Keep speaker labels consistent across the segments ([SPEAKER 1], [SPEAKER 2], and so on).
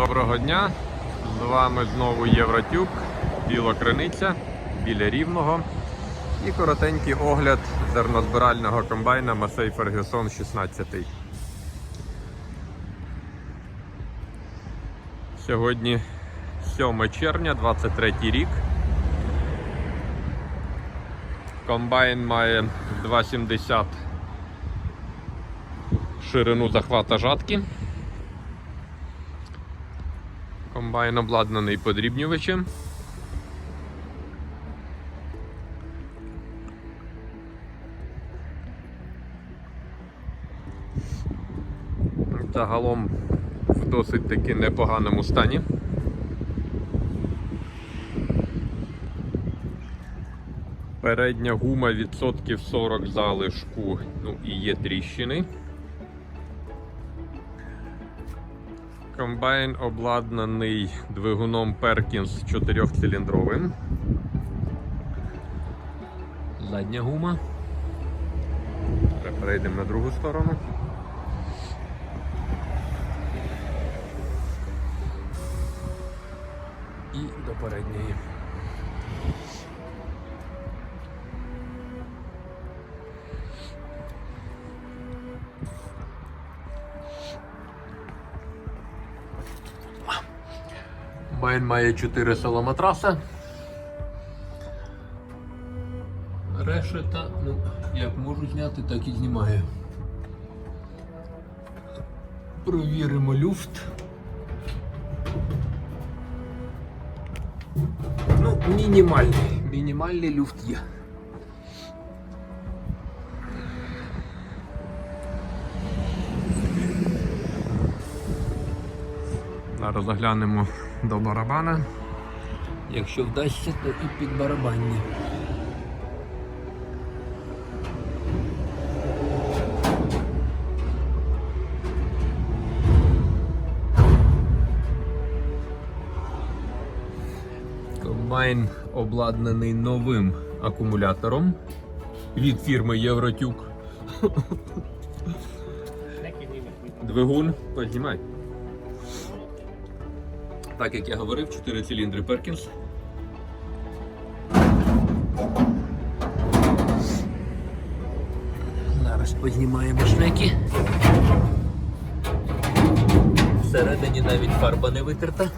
[SPEAKER 1] Доброго дня! З вами знову Євротюб, Біла Криниця біля Рівного. І коротенький огляд зернозбирального комбайна Масей Фергюсон 16. Сьогодні 7 червня, 23 рік. Комбайн має 2,70 ширину захвата жатки. Комбайн обладнаний подрібнювачем. Загалом в досить таки непоганому стані. Передня гума відсотків 40 залишку, ну і є тріщини. Комбайн обладнаний двигуном Perkins 4-циліндровим. Задня гума. Перейдемо на другу сторону. І до передньої. Комбайн має 4 соломатраса. Решета, ну, як можу зняти, так і знімаю. Провіримо люфт. Ну, мінімальний. Мінімальний люфт є. Зараз заглянемо до барабана. Якщо вдасться, то і під барабанні. Комбайн обладнаний новим акумулятором від фірми Євротюк. Двигун, познімай. Так як я говорив, 4 циліндри Перкінс. Зараз познімаємо шнеки. Всередині навіть фарба не витерта.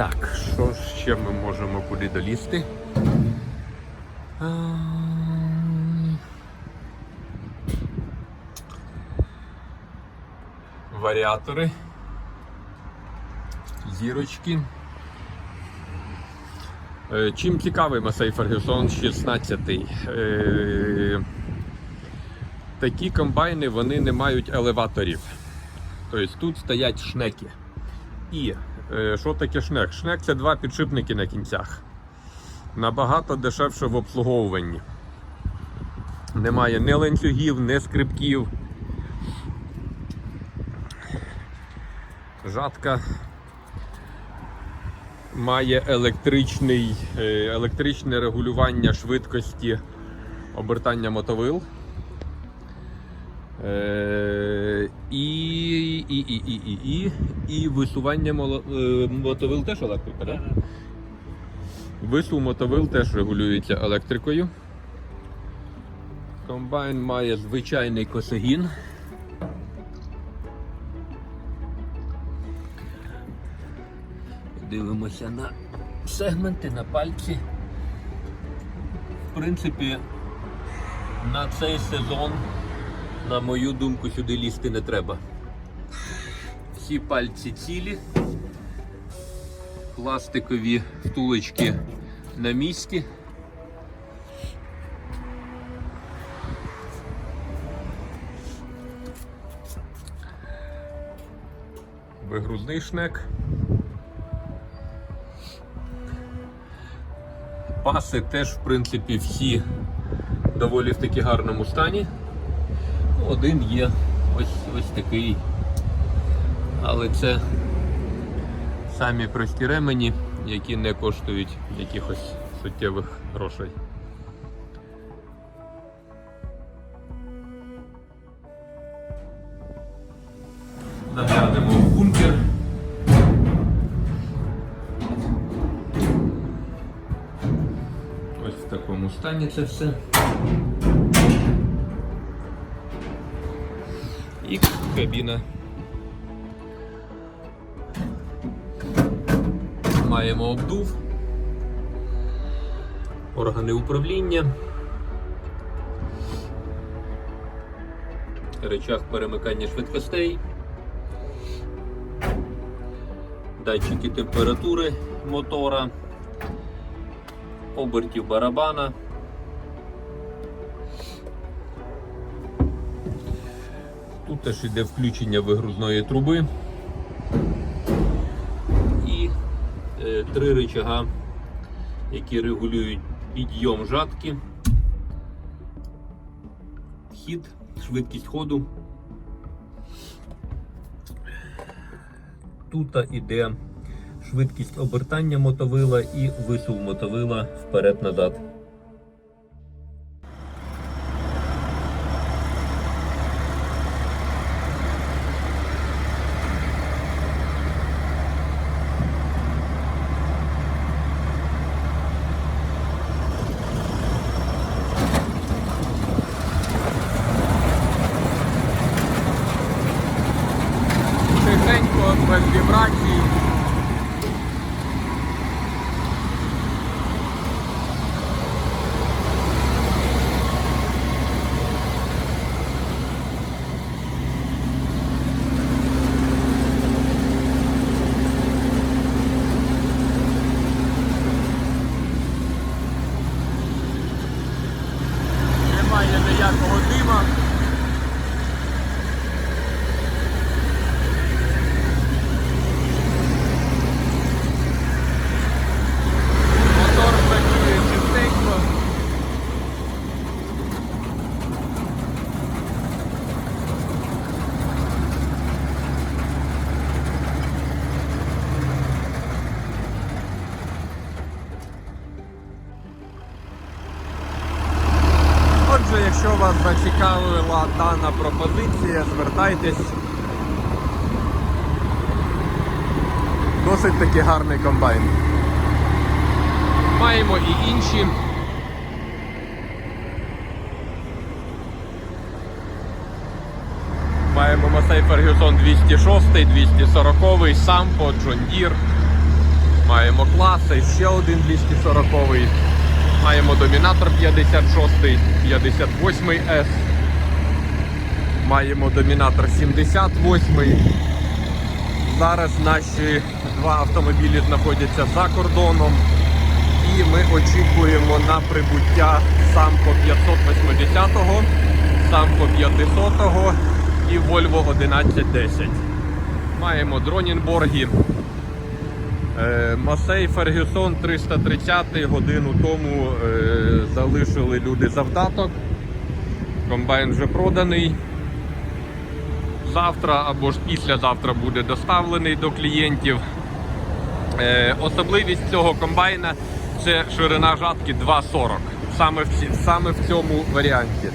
[SPEAKER 1] Так, що ще ми можемо куди долізти? Ам. Варіатори. Зірочки. Е, Чим цікавий Масей Фергюсон 16. Е, Такі комбайни вони не мають елеваторів. Тобто тут стоять шнеки. І що таке шнек? Шнек це два підшипники на кінцях. Набагато дешевше в обслуговуванні. Немає ні ланцюгів, ні скрипків. Жатка має електричний, е, електричне регулювання швидкості обертання мотовил. Е, і, і, і, і, і, і, і висування е, мотовил теж електрика, так? Висув мотовил теж регулюється електрикою. Комбайн має звичайний косогін. Дивимося на сегменти, на пальці. В принципі, на цей сезон на мою думку, сюди лізти не треба. Всі пальці цілі, пластикові втулочки на місці. Вигрузний шнек. Паси теж, в принципі, всі доволі в таки гарному стані. Один є ось ось такий. Але це самі прості ремені, які не коштують якихось суттєвих грошей. Заглянемо в бункер. Ось в такому стані це все. Кабіна. Маємо обдув, органи управління, речах перемикання швидкостей, датчики температури мотора, обертів барабана. Тут теж йде включення вигрузної труби і е, три рычага, які регулюють підйом жатки, хід, швидкість ходу. Тут іде швидкість обертання мотовила і висув мотовила вперед-назад. Якщо вас зацікавила дана пропозиція, звертайтесь. Досить таки гарний комбайн. Маємо і інші. Маємо Масей Фергюсон 206, 240, Сампо, Deere. Маємо класи, ще один 240. Маємо домінатор 56, 58 S. Маємо домінатор 78. Зараз наші два автомобілі знаходяться за кордоном. І ми очікуємо на прибуття Сампо 580, Сампо 500 і Volvo 1110. Маємо Дронінборги. Е, Масей Фергюсон 330 годину тому е, залишили люди завдаток. Комбайн вже проданий. Завтра або ж післязавтра буде доставлений до клієнтів. Е, особливість цього комбайна це ширина жатки 2,40. Саме в, саме в цьому варіанті.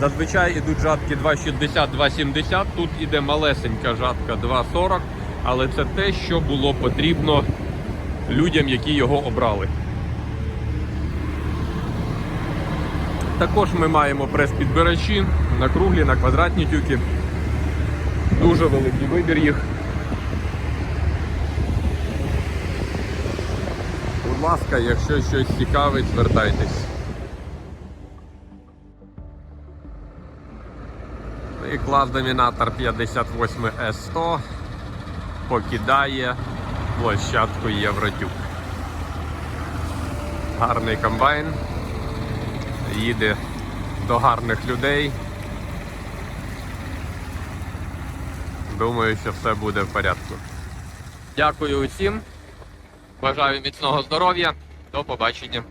[SPEAKER 1] Зазвичай йдуть жатки 2,60-2,70. Тут іде малесенька жатка 2,40, але це те, що було потрібно людям, які його обрали. Також ми маємо прес-підбирачі на круглі, на квадратні тюки. Дуже великий вибір їх. Будь ласка, якщо щось цікавить, звертайтесь. І клас домінатор 58 S100 покидає площадку Євротюк. Гарний комбайн. Їде до гарних людей. Думаю, що все буде в порядку. Дякую усім. Бажаю міцного здоров'я. До побачення.